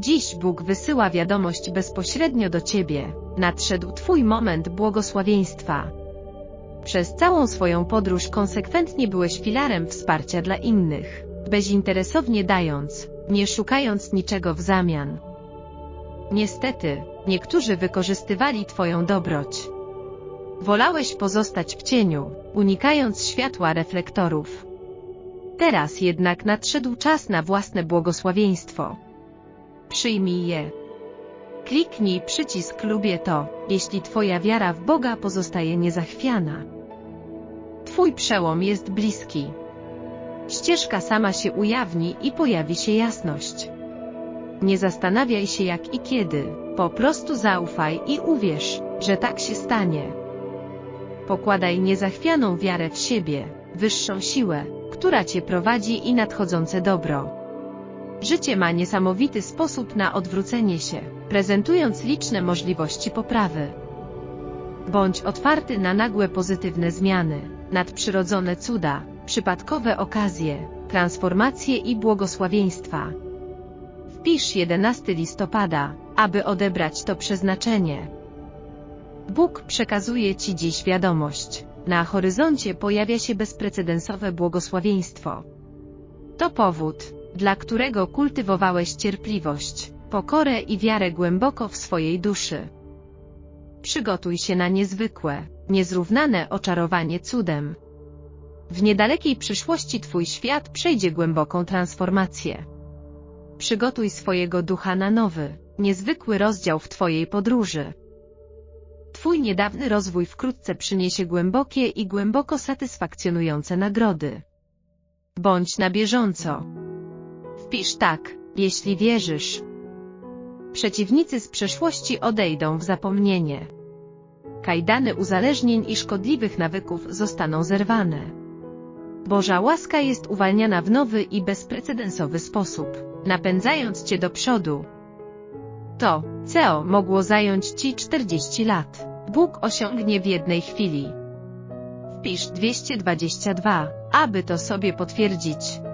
Dziś Bóg wysyła wiadomość bezpośrednio do Ciebie. Nadszedł Twój moment błogosławieństwa. Przez całą swoją podróż konsekwentnie byłeś filarem wsparcia dla innych, bezinteresownie dając, nie szukając niczego w zamian. Niestety, niektórzy wykorzystywali Twoją dobroć. Wolałeś pozostać w cieniu, unikając światła reflektorów. Teraz jednak nadszedł czas na własne błogosławieństwo. Przyjmij je. Kliknij przycisk Lubię to, jeśli Twoja wiara w Boga pozostaje niezachwiana. Twój przełom jest bliski. Ścieżka sama się ujawni i pojawi się jasność. Nie zastanawiaj się jak i kiedy, po prostu zaufaj i uwierz, że tak się stanie. Pokładaj niezachwianą wiarę w siebie, wyższą siłę, która Cię prowadzi i nadchodzące dobro. Życie ma niesamowity sposób na odwrócenie się, prezentując liczne możliwości poprawy. Bądź otwarty na nagłe pozytywne zmiany, nadprzyrodzone cuda, przypadkowe okazje, transformacje i błogosławieństwa. Wpisz 11 listopada, aby odebrać to przeznaczenie. Bóg przekazuje Ci dziś wiadomość. Na horyzoncie pojawia się bezprecedensowe błogosławieństwo. To powód, dla którego kultywowałeś cierpliwość, pokorę i wiarę głęboko w swojej duszy. Przygotuj się na niezwykłe, niezrównane oczarowanie cudem. W niedalekiej przyszłości Twój świat przejdzie głęboką transformację. Przygotuj swojego ducha na nowy, niezwykły rozdział w Twojej podróży. Twój niedawny rozwój wkrótce przyniesie głębokie i głęboko satysfakcjonujące nagrody. Bądź na bieżąco. Wpisz tak, jeśli wierzysz. Przeciwnicy z przeszłości odejdą w zapomnienie. Kajdany uzależnień i szkodliwych nawyków zostaną zerwane. Boża łaska jest uwalniana w nowy i bezprecedensowy sposób, napędzając Cię do przodu. To, CEO mogło zająć Ci 40 lat. Bóg osiągnie w jednej chwili. Wpisz 222, aby to sobie potwierdzić.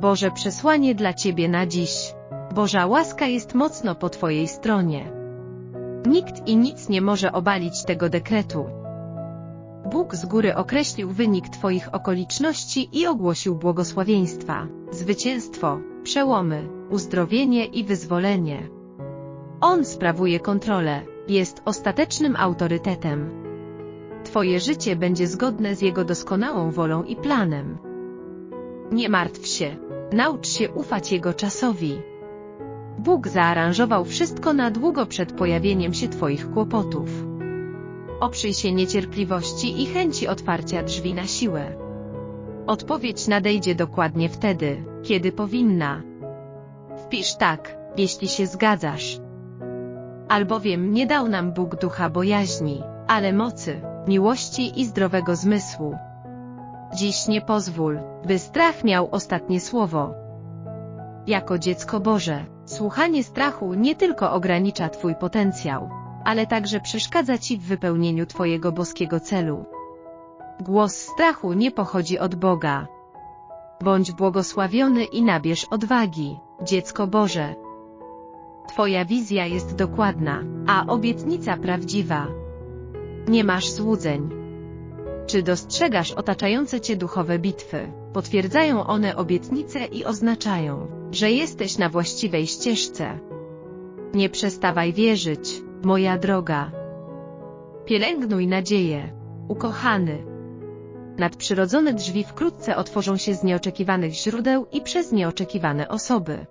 Boże przesłanie dla Ciebie na dziś. Boża łaska jest mocno po Twojej stronie. Nikt i nic nie może obalić tego dekretu. Bóg z góry określił wynik Twoich okoliczności i ogłosił błogosławieństwa, zwycięstwo, przełomy, uzdrowienie i wyzwolenie. On sprawuje kontrolę, jest ostatecznym autorytetem. Twoje życie będzie zgodne z Jego doskonałą wolą i planem. Nie martw się, naucz się ufać Jego czasowi. Bóg zaaranżował wszystko na długo przed pojawieniem się Twoich kłopotów. Oprzyj się niecierpliwości i chęci otwarcia drzwi na siłę. Odpowiedź nadejdzie dokładnie wtedy, kiedy powinna. Wpisz tak, jeśli się zgadzasz. Albowiem nie dał nam Bóg ducha bojaźni, ale mocy, miłości i zdrowego zmysłu. Dziś nie pozwól, by strach miał ostatnie słowo. Jako dziecko Boże, słuchanie strachu nie tylko ogranicza Twój potencjał, ale także przeszkadza Ci w wypełnieniu Twojego boskiego celu. Głos strachu nie pochodzi od Boga. Bądź błogosławiony i nabierz odwagi, dziecko Boże. Twoja wizja jest dokładna, a obietnica prawdziwa. Nie masz złudzeń. Czy dostrzegasz otaczające Cię duchowe bitwy? Potwierdzają one obietnice i oznaczają, że jesteś na właściwej ścieżce. Nie przestawaj wierzyć, moja droga. Pielęgnuj nadzieję, ukochany. Nadprzyrodzone drzwi wkrótce otworzą się z nieoczekiwanych źródeł i przez nieoczekiwane osoby.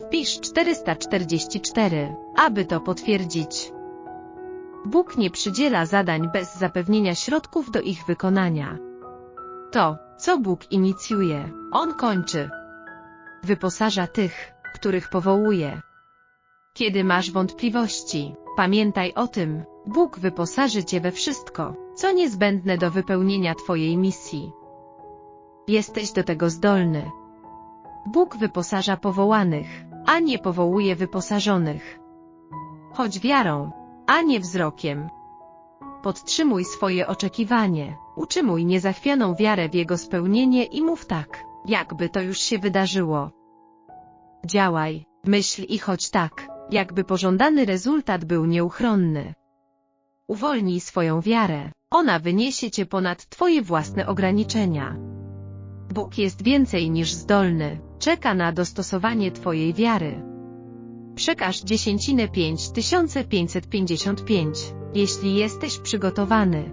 Wpisz 444, aby to potwierdzić. Bóg nie przydziela zadań bez zapewnienia środków do ich wykonania. To, co Bóg inicjuje, On kończy. Wyposaża tych, których powołuje. Kiedy masz wątpliwości, pamiętaj o tym, Bóg wyposaży Cię we wszystko, co niezbędne do wypełnienia Twojej misji. Jesteś do tego zdolny. Bóg wyposaża powołanych, a nie powołuje wyposażonych. Chodź wiarą, a nie wzrokiem. Podtrzymuj swoje oczekiwanie, utrzymuj niezachwianą wiarę w jego spełnienie i mów tak, jakby to już się wydarzyło. Działaj, Myśl i chodź tak, jakby pożądany rezultat był nieuchronny. Uwolnij swoją wiarę, ona wyniesie cię ponad twoje własne ograniczenia. Bóg jest więcej niż zdolny, czeka na dostosowanie twojej wiary. Przekaż dziesięcinę 5555, jeśli jesteś przygotowany.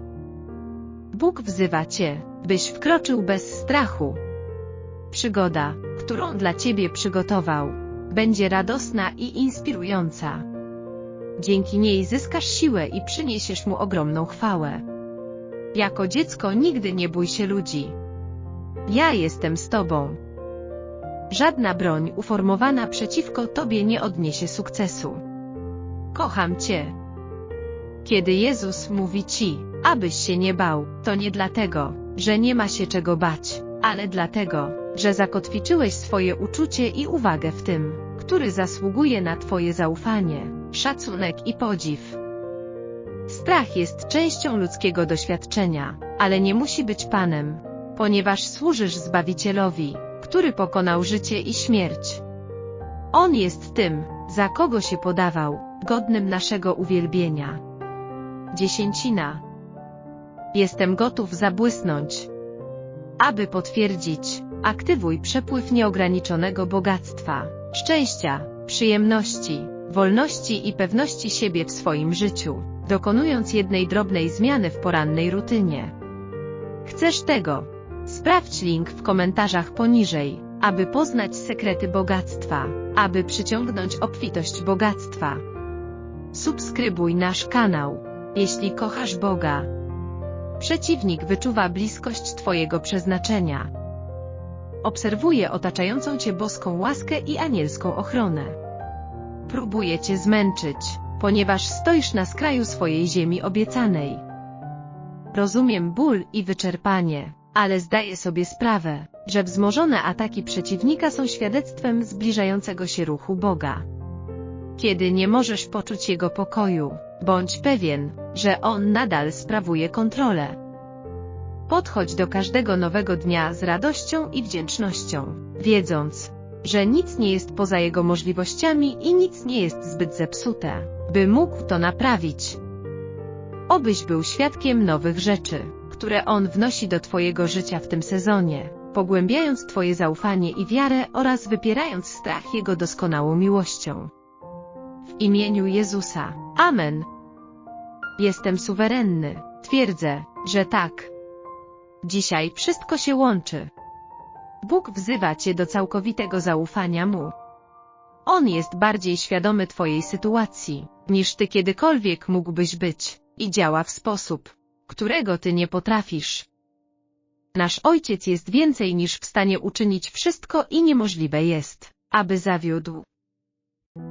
Bóg wzywa cię, byś wkroczył bez strachu. Przygoda, którą dla ciebie przygotował, będzie radosna i inspirująca. Dzięki niej zyskasz siłę i przyniesiesz mu ogromną chwałę. Jako dziecko nigdy nie bój się ludzi. Ja jestem z tobą. Żadna broń uformowana przeciwko tobie nie odniesie sukcesu. Kocham cię. Kiedy Jezus mówi ci, abyś się nie bał, to nie dlatego, że nie ma się czego bać, ale dlatego, że zakotwiczyłeś swoje uczucie i uwagę w tym, który zasługuje na Twoje zaufanie, szacunek i podziw. Strach jest częścią ludzkiego doświadczenia, ale nie musi być Panem, ponieważ służysz Zbawicielowi, który pokonał życie i śmierć. On jest tym, za kogo się podawał, godnym naszego uwielbienia. Dziesięcina. Jestem gotów zabłysnąć. Aby potwierdzić, aktywuj przepływ nieograniczonego bogactwa, szczęścia, przyjemności, wolności i pewności siebie w swoim życiu, dokonując jednej drobnej zmiany w porannej rutynie. Chcesz tego? Sprawdź link w komentarzach poniżej, aby poznać sekrety bogactwa, aby przyciągnąć obfitość bogactwa. Subskrybuj nasz kanał, jeśli kochasz Boga. Przeciwnik wyczuwa bliskość Twojego przeznaczenia. Obserwuje otaczającą Cię boską łaskę i anielską ochronę. Próbuje Cię zmęczyć, ponieważ stoisz na skraju swojej ziemi obiecanej. Rozumiem ból i wyczerpanie, ale zdaję sobie sprawę, że wzmożone ataki przeciwnika są świadectwem zbliżającego się ruchu Boga. Kiedy nie możesz poczuć Jego pokoju, bądź pewien, że On nadal sprawuje kontrolę. Podchodź do każdego nowego dnia z radością i wdzięcznością, wiedząc, że nic nie jest poza Jego możliwościami i nic nie jest zbyt zepsute, by mógł to naprawić. Obyś był świadkiem nowych rzeczy, które On wnosi do Twojego życia w tym sezonie, pogłębiając Twoje zaufanie i wiarę oraz wypierając strach Jego doskonałą miłością. W imieniu Jezusa. Amen. Jestem suwerenny. Twierdzę, że tak. Dzisiaj wszystko się łączy. Bóg wzywa Cię do całkowitego zaufania Mu. On jest bardziej świadomy Twojej sytuacji, niż Ty kiedykolwiek mógłbyś być, i działa w sposób, którego Ty nie potrafisz. Nasz Ojciec jest więcej niż w stanie uczynić wszystko i niemożliwe jest, aby zawiódł.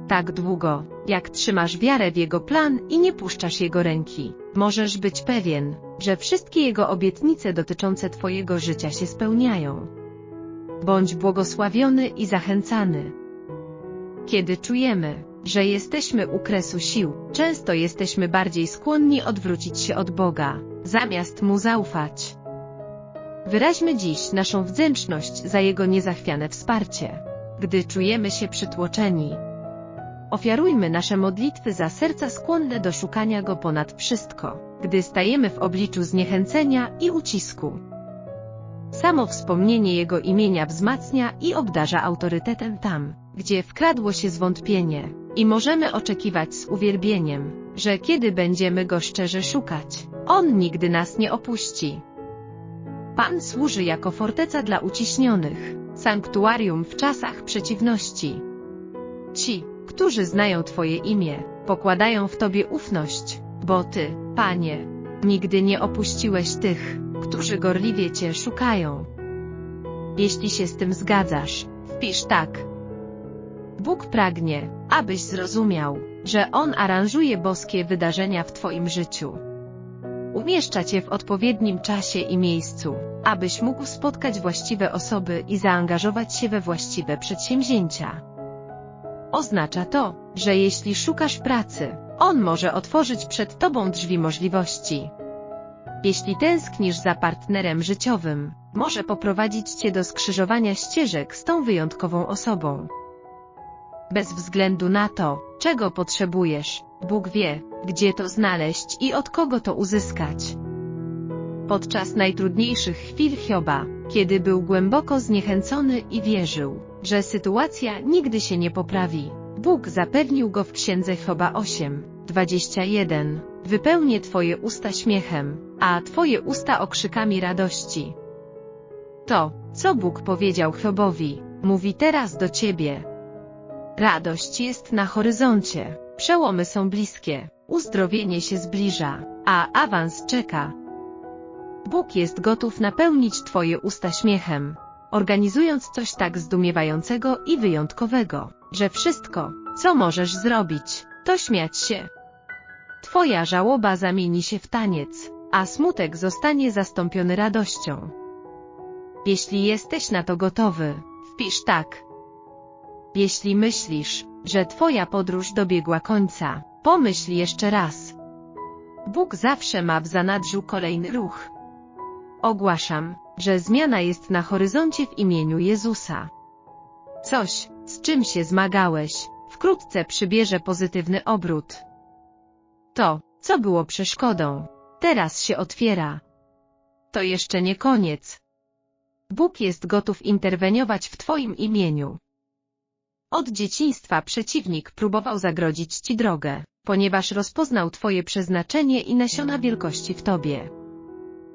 Tak długo, jak trzymasz wiarę w Jego plan i nie puszczasz Jego ręki, możesz być pewien, że wszystkie Jego obietnice dotyczące Twojego życia się spełniają. Bądź błogosławiony i zachęcany. Kiedy czujemy, że jesteśmy u kresu sił, często jesteśmy bardziej skłonni odwrócić się od Boga, zamiast Mu zaufać. Wyraźmy dziś naszą wdzięczność za Jego niezachwiane wsparcie. Gdy czujemy się przytłoczeni, Ofiarujmy nasze modlitwy za serca skłonne do szukania Go ponad wszystko, gdy stajemy w obliczu zniechęcenia i ucisku. Samo wspomnienie Jego imienia wzmacnia i obdarza autorytetem tam, gdzie wkradło się zwątpienie, i możemy oczekiwać z uwielbieniem, że kiedy będziemy Go szczerze szukać, On nigdy nas nie opuści. Pan służy jako forteca dla uciśnionych, sanktuarium w czasach przeciwności. Ci, którzy znają Twoje imię, pokładają w Tobie ufność, bo Ty, Panie, nigdy nie opuściłeś tych, którzy gorliwie Cię szukają. Jeśli się z tym zgadzasz, wpisz tak. Bóg pragnie, abyś zrozumiał, że On aranżuje boskie wydarzenia w Twoim życiu. Umieszcza Cię w odpowiednim czasie i miejscu, abyś mógł spotkać właściwe osoby i zaangażować się we właściwe przedsięwzięcia. Oznacza to, że jeśli szukasz pracy, on może otworzyć przed Tobą drzwi możliwości. Jeśli tęsknisz za partnerem życiowym, może poprowadzić Cię do skrzyżowania ścieżek z tą wyjątkową osobą. Bez względu na to, czego potrzebujesz, Bóg wie, gdzie to znaleźć i od kogo to uzyskać. Podczas najtrudniejszych chwil Hioba, kiedy był głęboko zniechęcony i wierzył, że sytuacja nigdy się nie poprawi, Bóg zapewnił go w księdze Hioba 8, 21. Wypełnię Twoje usta śmiechem, a Twoje usta okrzykami radości. To, co Bóg powiedział Hiobowi, mówi teraz do Ciebie. Radość jest na horyzoncie, przełomy są bliskie, uzdrowienie się zbliża, a awans czeka. Bóg jest gotów napełnić Twoje usta śmiechem, organizując coś tak zdumiewającego i wyjątkowego, że wszystko, co możesz zrobić, to śmiać się. Twoja żałoba zamieni się w taniec, a smutek zostanie zastąpiony radością. Jeśli jesteś na to gotowy, wpisz tak. Jeśli myślisz, że Twoja podróż dobiegła końca, pomyśl jeszcze raz. Bóg zawsze ma w zanadrzu kolejny ruch. Ogłaszam, że zmiana jest na horyzoncie w imieniu Jezusa. Coś, z czym się zmagałeś, wkrótce przybierze pozytywny obrót. To, co było przeszkodą, teraz się otwiera. To jeszcze nie koniec. Bóg jest gotów interweniować w Twoim imieniu. Od dzieciństwa przeciwnik próbował zagrodzić Ci drogę, ponieważ rozpoznał Twoje przeznaczenie i nasiona wielkości w Tobie.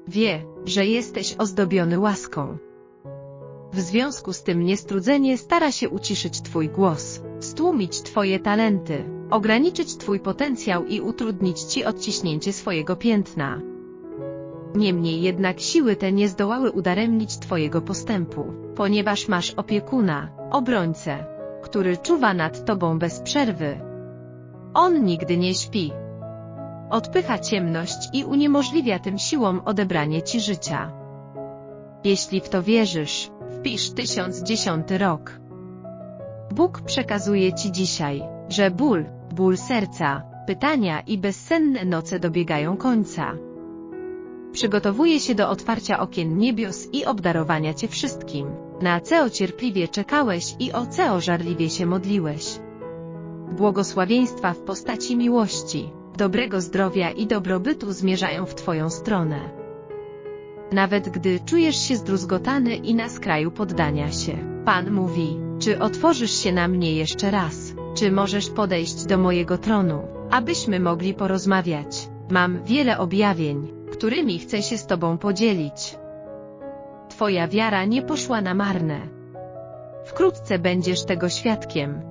Wie, że jesteś ozdobiony łaską. W związku z tym niestrudzenie stara się uciszyć Twój głos, stłumić Twoje talenty, ograniczyć Twój potencjał i utrudnić Ci odciśnięcie swojego piętna. Niemniej jednak siły te nie zdołały udaremnić Twojego postępu, ponieważ masz opiekuna, obrońcę, który czuwa nad Tobą bez przerwy. On nigdy nie śpi. Odpycha ciemność i uniemożliwia tym siłom odebranie Ci życia. Jeśli w to wierzysz, wpisz 1010 rok. Bóg przekazuje Ci dzisiaj, że ból, ból serca, pytania i bezsenne noce dobiegają końca. Przygotowuje się do otwarcia okien niebios i obdarowania Cię wszystkim, na co cierpliwie czekałeś i o co żarliwie się modliłeś. Błogosławieństwa w postaci miłości, dobrego zdrowia i dobrobytu zmierzają w Twoją stronę. Nawet gdy czujesz się zdruzgotany i na skraju poddania się, Pan mówi, czy otworzysz się na mnie jeszcze raz, czy możesz podejść do mojego tronu, abyśmy mogli porozmawiać. Mam wiele objawień, którymi chcę się z Tobą podzielić. Twoja wiara nie poszła na marne. Wkrótce będziesz tego świadkiem.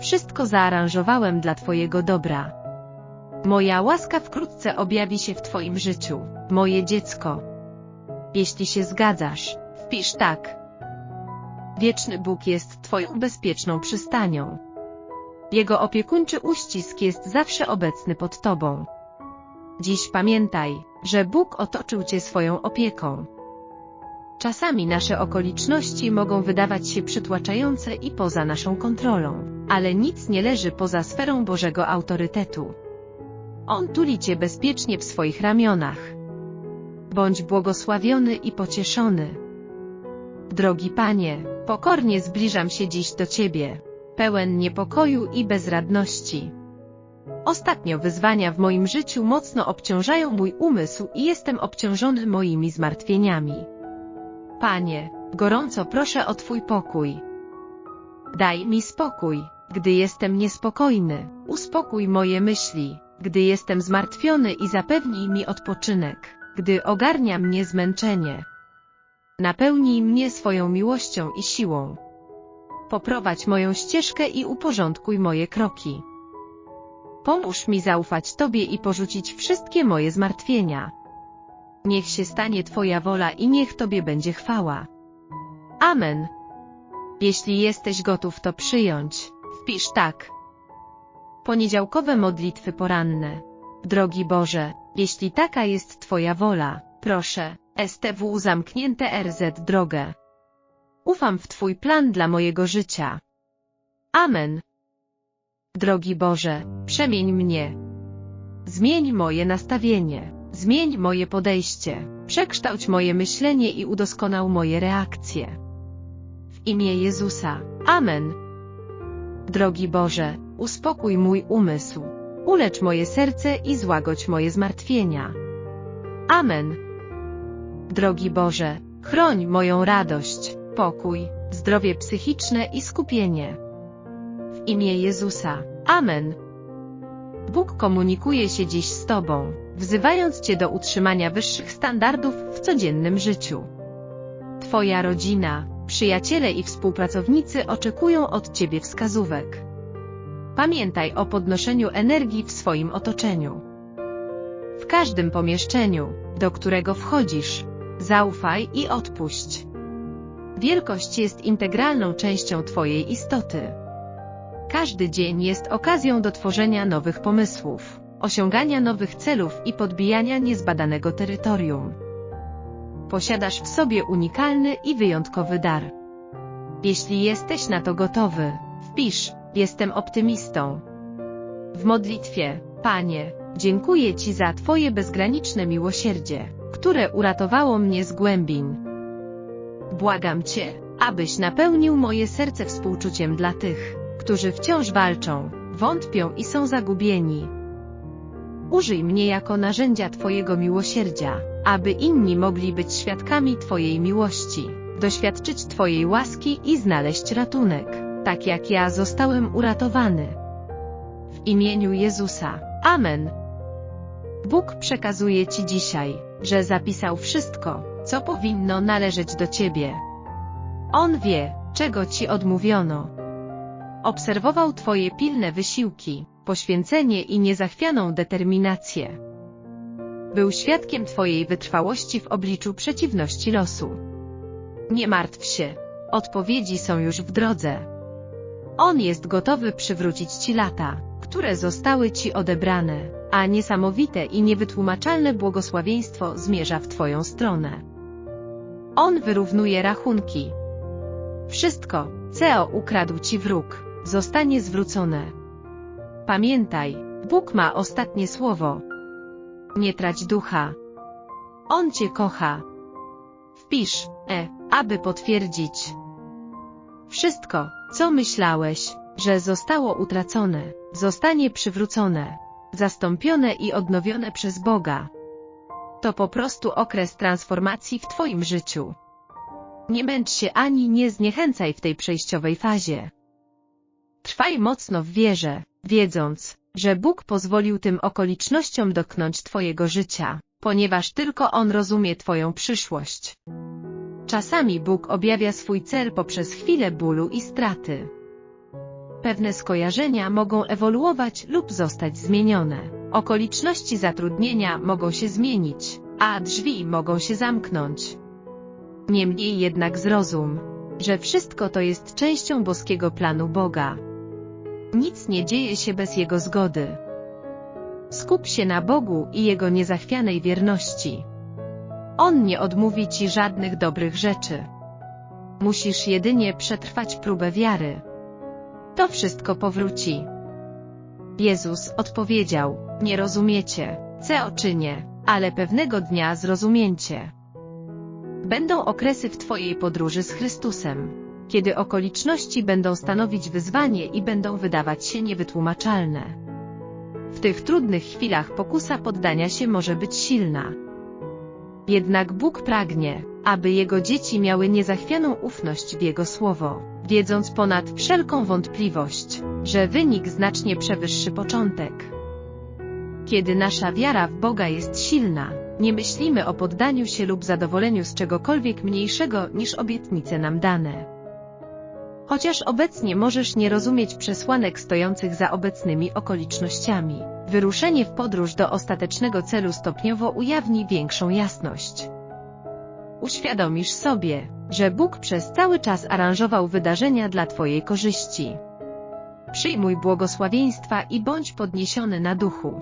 Wszystko zaaranżowałem dla Twojego dobra. Moja łaska wkrótce objawi się w Twoim życiu, moje dziecko. Jeśli się zgadzasz, wpisz tak. Wieczny Bóg jest Twoją bezpieczną przystanią. Jego opiekuńczy uścisk jest zawsze obecny pod Tobą. Dziś pamiętaj, że Bóg otoczył Cię swoją opieką. Czasami nasze okoliczności mogą wydawać się przytłaczające i poza naszą kontrolą, ale nic nie leży poza sferą Bożego autorytetu. On tuli Cię bezpiecznie w swoich ramionach. Bądź błogosławiony i pocieszony. Drogi Panie, pokornie zbliżam się dziś do Ciebie, pełen niepokoju i bezradności. Ostatnio wyzwania w moim życiu mocno obciążają mój umysł i jestem obciążony moimi zmartwieniami. Panie, gorąco proszę o Twój pokój. Daj mi spokój, gdy jestem niespokojny, uspokój moje myśli, gdy jestem zmartwiony i zapewnij mi odpoczynek, gdy ogarnia mnie zmęczenie. Napełnij mnie swoją miłością i siłą. Poprowadź moją ścieżkę i uporządkuj moje kroki. Pomóż mi zaufać Tobie i porzucić wszystkie moje zmartwienia. Niech się stanie Twoja wola i niech Tobie będzie chwała. Amen. Jeśli jesteś gotów to przyjąć, wpisz tak. Poniedziałkowe modlitwy poranne. Drogi Boże, jeśli taka jest Twoja wola, proszę, STW zamknięte RZ drogę. Ufam w Twój plan dla mojego życia. Amen. Drogi Boże, przemień mnie. Zmień moje nastawienie, zmień moje podejście, przekształć moje myślenie i udoskonał moje reakcje. W imię Jezusa. Amen. Drogi Boże, uspokój mój umysł. Ulecz moje serce i złagodź moje zmartwienia. Amen. Drogi Boże, chroń moją radość, pokój, zdrowie psychiczne i skupienie. W imię Jezusa. Amen. Bóg komunikuje się dziś z Tobą, wzywając Cię do utrzymania wyższych standardów w codziennym życiu. Twoja rodzina, przyjaciele i współpracownicy oczekują od Ciebie wskazówek. Pamiętaj o podnoszeniu energii w swoim otoczeniu. W każdym pomieszczeniu, do którego wchodzisz, zaufaj i odpuść. Wielkość jest integralną częścią Twojej istoty. Każdy dzień jest okazją do tworzenia nowych pomysłów, osiągania nowych celów i podbijania niezbadanego terytorium. Posiadasz w sobie unikalny i wyjątkowy dar. Jeśli jesteś na to gotowy, wpisz, jestem optymistą. W modlitwie, Panie, dziękuję Ci za Twoje bezgraniczne miłosierdzie, które uratowało mnie z głębin. Błagam Cię, abyś napełnił moje serce współczuciem dla tych, którzy wciąż walczą, wątpią i są zagubieni. Użyj mnie jako narzędzia Twojego miłosierdzia, aby inni mogli być świadkami Twojej miłości, doświadczyć Twojej łaski i znaleźć ratunek, tak jak ja zostałem uratowany. W imieniu Jezusa. Amen. Bóg przekazuje Ci dzisiaj, że zapisał wszystko, co powinno należeć do Ciebie. On wie, czego Ci odmówiono. Obserwował Twoje pilne wysiłki, poświęcenie i niezachwianą determinację. Był świadkiem Twojej wytrwałości w obliczu przeciwności losu. Nie martw się. Odpowiedzi są już w drodze. On jest gotowy przywrócić Ci lata, które zostały Ci odebrane, a niesamowite i niewytłumaczalne błogosławieństwo zmierza w Twoją stronę. On wyrównuje rachunki. Wszystko, co ukradł Ci wróg, zostanie zwrócone. Pamiętaj, Bóg ma ostatnie słowo. Nie trać ducha. On Cię kocha. Wpisz, e, aby potwierdzić. Wszystko, co myślałeś, że zostało utracone, zostanie przywrócone, zastąpione i odnowione przez Boga. To po prostu okres transformacji w Twoim życiu. Nie męcz się ani nie zniechęcaj w tej przejściowej fazie. Trwaj mocno w wierze, wiedząc, że Bóg pozwolił tym okolicznościom dotknąć Twojego życia, ponieważ tylko On rozumie Twoją przyszłość. Czasami Bóg objawia swój cel poprzez chwilę bólu i straty. Pewne skojarzenia mogą ewoluować lub zostać zmienione. Okoliczności zatrudnienia mogą się zmienić, a drzwi mogą się zamknąć. Niemniej jednak zrozum, że wszystko to jest częścią boskiego planu Boga. Nic nie dzieje się bez Jego zgody. Skup się na Bogu i Jego niezachwianej wierności. On nie odmówi Ci żadnych dobrych rzeczy. Musisz jedynie przetrwać próbę wiary. To wszystko powróci. Jezus odpowiedział, nie rozumiecie, co czynię, ale pewnego dnia zrozumiecie. Będą okresy w Twojej podróży z Chrystusem, kiedy okoliczności będą stanowić wyzwanie i będą wydawać się niewytłumaczalne. W tych trudnych chwilach pokusa poddania się może być silna. Jednak Bóg pragnie, aby Jego dzieci miały niezachwianą ufność w Jego Słowo, wiedząc ponad wszelką wątpliwość, że wynik znacznie przewyższy początek. Kiedy nasza wiara w Boga jest silna, nie myślimy o poddaniu się lub zadowoleniu z czegokolwiek mniejszego niż obietnice nam dane. Chociaż obecnie możesz nie rozumieć przesłanek stojących za obecnymi okolicznościami, wyruszenie w podróż do ostatecznego celu stopniowo ujawni większą jasność. Uświadomisz sobie, że Bóg przez cały czas aranżował wydarzenia dla Twojej korzyści. Przyjmuj błogosławieństwa i bądź podniesiony na duchu.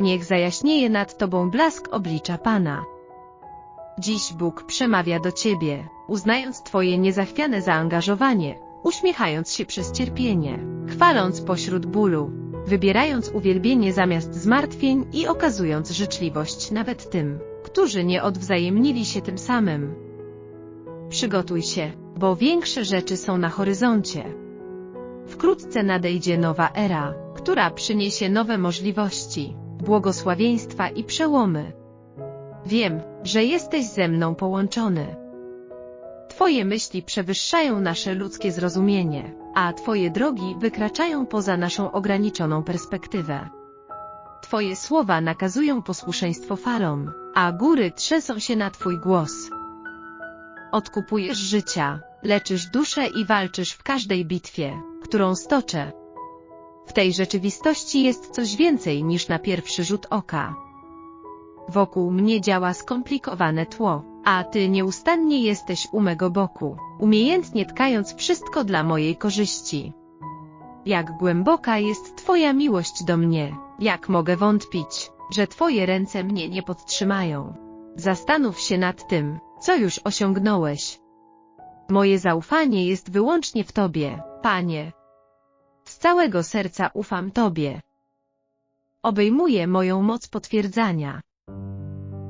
Niech zajaśnieje nad Tobą blask oblicza Pana. Dziś Bóg przemawia do Ciebie, uznając Twoje niezachwiane zaangażowanie, uśmiechając się przez cierpienie, chwaląc pośród bólu, wybierając uwielbienie zamiast zmartwień i okazując życzliwość nawet tym, którzy nie odwzajemnili się tym samym. Przygotuj się, bo większe rzeczy są na horyzoncie. Wkrótce nadejdzie nowa era, która przyniesie nowe możliwości, błogosławieństwa i przełomy. Wiem, że jesteś ze mną połączony. Twoje myśli przewyższają nasze ludzkie zrozumienie, a Twoje drogi wykraczają poza naszą ograniczoną perspektywę. Twoje słowa nakazują posłuszeństwo falom, a góry trzęsą się na Twój głos. Odkupujesz życia, leczysz duszę i walczysz w każdej bitwie, którą stoczę. W tej rzeczywistości jest coś więcej niż na pierwszy rzut oka. Wokół mnie działa skomplikowane tło, a ty nieustannie jesteś u mego boku, umiejętnie tkając wszystko dla mojej korzyści. Jak głęboka jest Twoja miłość do mnie, jak mogę wątpić, że Twoje ręce mnie nie podtrzymają. Zastanów się nad tym, co już osiągnąłeś. Moje zaufanie jest wyłącznie w Tobie, Panie. Z całego serca ufam Tobie. Obejmuje moją moc potwierdzania.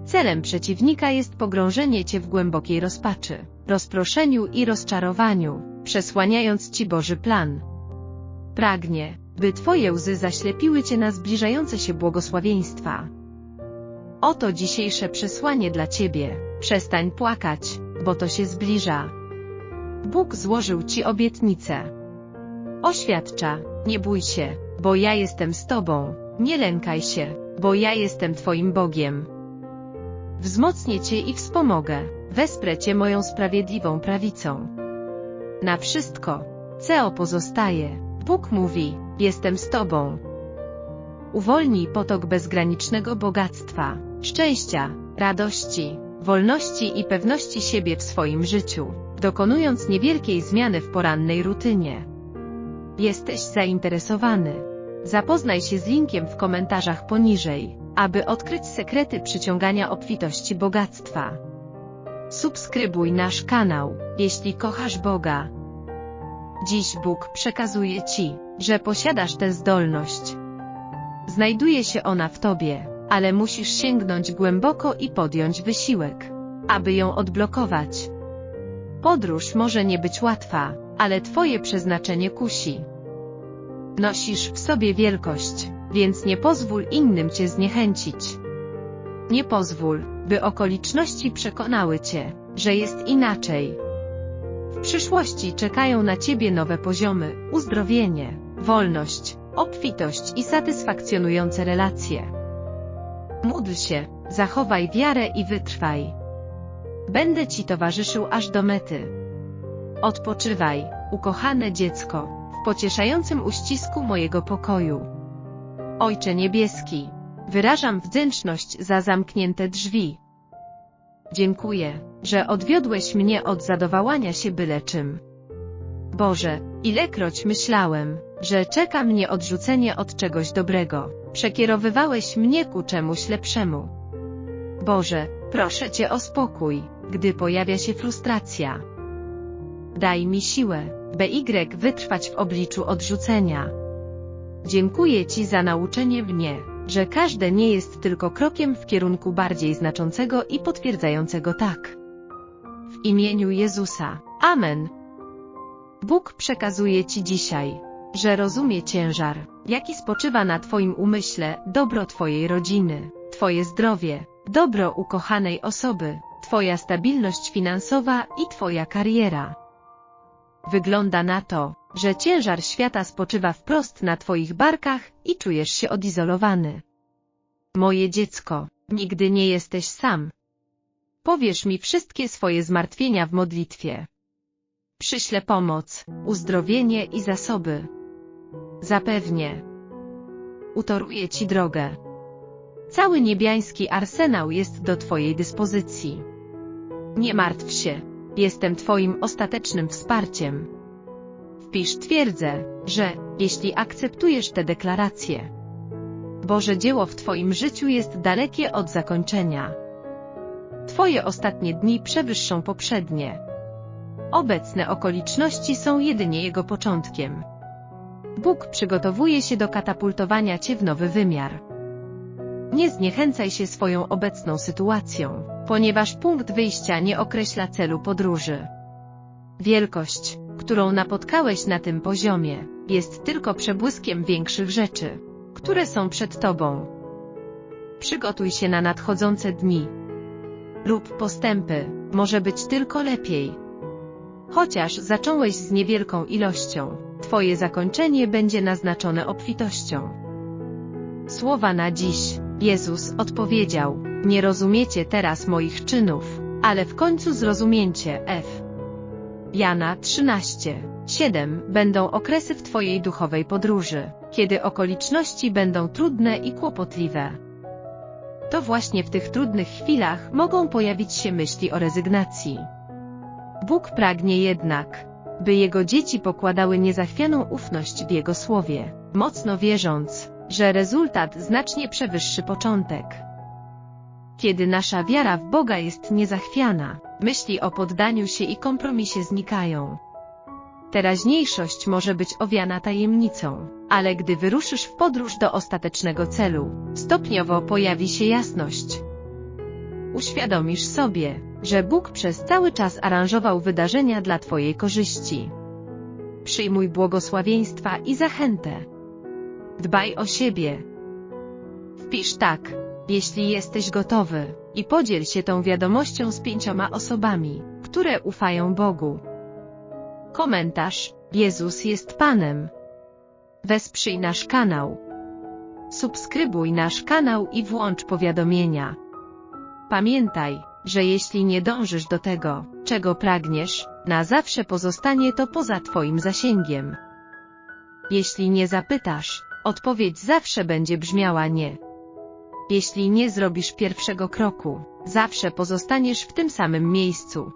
Celem przeciwnika jest pogrążenie Cię w głębokiej rozpaczy, rozproszeniu i rozczarowaniu, przesłaniając Ci Boży plan. Pragnie, by Twoje łzy zaślepiły Cię na zbliżające się błogosławieństwa. Oto dzisiejsze przesłanie dla Ciebie. Przestań płakać, bo to się zbliża. Bóg złożył Ci obietnicę. Oświadcza, nie bój się, bo ja jestem z Tobą, nie lękaj się, bo ja jestem Twoim Bogiem. Wzmocnię Cię i wspomogę, wesprę Cię moją sprawiedliwą prawicą. Na wszystko, co pozostaje, Bóg mówi, jestem z Tobą. Uwolnij potok bezgranicznego bogactwa, szczęścia, radości, wolności i pewności siebie w swoim życiu, dokonując niewielkiej zmiany w porannej rutynie. Jesteś zainteresowany? Zapoznaj się z linkiem w komentarzach poniżej, aby odkryć sekrety przyciągania obfitości bogactwa. Subskrybuj nasz kanał, jeśli kochasz Boga. Dziś Bóg przekazuje Ci, że posiadasz tę zdolność. Znajduje się ona w Tobie, ale musisz sięgnąć głęboko i podjąć wysiłek, aby ją odblokować. Podróż może nie być łatwa, ale Twoje przeznaczenie kusi. Nosisz w sobie wielkość, więc nie pozwól innym Cię zniechęcić. Nie pozwól, by okoliczności przekonały Cię, że jest inaczej. W przyszłości czekają na Ciebie nowe poziomy, uzdrowienie, wolność, obfitość i satysfakcjonujące relacje. Módl się, zachowaj wiarę i wytrwaj. Będę Ci towarzyszył aż do mety. Odpoczywaj, ukochane dziecko, w pocieszającym uścisku mojego pokoju. Ojcze Niebieski, wyrażam wdzięczność za zamknięte drzwi. Dziękuję, że odwiodłeś mnie od zadowalania się byle czym. Boże, ilekroć myślałem, że czeka mnie odrzucenie od czegoś dobrego, przekierowywałeś mnie ku czemuś lepszemu. Boże, proszę Cię o spokój, gdy pojawia się frustracja. Daj mi siłę, by Y wytrwać w obliczu odrzucenia. Dziękuję Ci za nauczenie mnie, że każde nie jest tylko krokiem w kierunku bardziej znaczącego i potwierdzającego tak. W imieniu Jezusa. Amen. Bóg przekazuje Ci dzisiaj, że rozumie ciężar, jaki spoczywa na Twoim umyśle, dobro Twojej rodziny, Twoje zdrowie, dobro ukochanej osoby, Twoja stabilność finansowa i Twoja kariera. Wygląda na to, że ciężar świata spoczywa wprost na Twoich barkach i czujesz się odizolowany. Moje dziecko, nigdy nie jesteś sam. Powiesz mi wszystkie swoje zmartwienia w modlitwie. Przyślę pomoc, uzdrowienie i zasoby. Zapewnie. Utoruję Ci drogę. Cały niebiański arsenał jest do Twojej dyspozycji. Nie martw się, jestem Twoim ostatecznym wsparciem. Wpisz twierdzę, że, jeśli akceptujesz te deklaracje, Boże dzieło w Twoim życiu jest dalekie od zakończenia. Twoje ostatnie dni przewyższą poprzednie. Obecne okoliczności są jedynie jego początkiem. Bóg przygotowuje się do katapultowania Cię w nowy wymiar. Nie zniechęcaj się swoją obecną sytuacją, ponieważ punkt wyjścia nie określa celu podróży. Wielkość, którą napotkałeś na tym poziomie, jest tylko przebłyskiem większych rzeczy, które są przed tobą. Przygotuj się na nadchodzące dni. Rób postępy, może być tylko lepiej. Chociaż zacząłeś z niewielką ilością, twoje zakończenie będzie naznaczone obfitością. Słowa na dziś. Jezus odpowiedział: Nie rozumiecie teraz moich czynów, ale w końcu zrozumiecie. F. Jana 13. 7. Będą okresy w Twojej duchowej podróży, kiedy okoliczności będą trudne i kłopotliwe. To właśnie w tych trudnych chwilach mogą pojawić się myśli o rezygnacji. Bóg pragnie jednak, by Jego dzieci pokładały niezachwianą ufność w Jego słowie, mocno wierząc, że rezultat znacznie przewyższy początek. Kiedy nasza wiara w Boga jest niezachwiana, myśli o poddaniu się i kompromisie znikają. Teraźniejszość może być owiana tajemnicą, ale gdy wyruszysz w podróż do ostatecznego celu, stopniowo pojawi się jasność. Uświadomisz sobie, że Bóg przez cały czas aranżował wydarzenia dla Twojej korzyści. Przyjmuj błogosławieństwa i zachętę. Dbaj o siebie. Wpisz tak, jeśli jesteś gotowy, i podziel się tą wiadomością z pięcioma osobami, które ufają Bogu. Komentarz: Jezus jest Panem. Wesprzyj nasz kanał. Subskrybuj nasz kanał i włącz powiadomienia. Pamiętaj, że jeśli nie dążysz do tego, czego pragniesz, na zawsze pozostanie to poza Twoim zasięgiem. Jeśli nie zapytasz, odpowiedź zawsze będzie brzmiała nie. Jeśli nie zrobisz pierwszego kroku, zawsze pozostaniesz w tym samym miejscu.